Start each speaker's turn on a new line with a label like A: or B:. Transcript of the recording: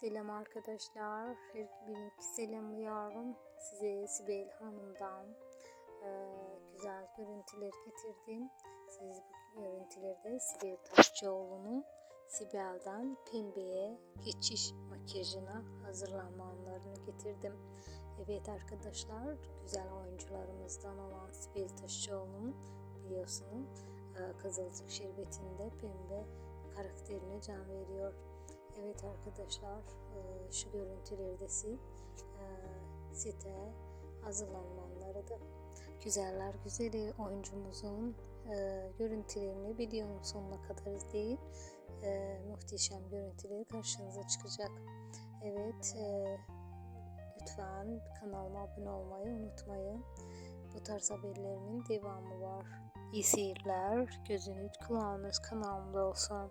A: Selam arkadaşlar. Her birinizi selamlıyorum. Size Sibel Hanım'dan e, güzel görüntüler getirdim. Siz bu görüntülerde Sibel Taşçıoğlu'nu Sibel'den pembeye geçiş makyajına hazırlanma anlarını getirdim. Evet arkadaşlar güzel oyuncularımızdan olan Sibel Taşçıoğlu'nun biliyorsunuz e, Kızılcık Şerbeti'nde pembe karakterine can veriyor. Evet arkadaşlar e, şu görüntüleri de sil e, site hazırlanmanları da güzeller güzeli oyuncumuzun e, görüntülerini videonun sonuna kadar izleyin. Muhteşem görüntüleri karşınıza çıkacak. Evet lütfen kanalıma abone olmayı unutmayın. Bu tarz haberlerimin devamı var. İyi seyirler. Gözünüz kulağınız kanalımda olsun.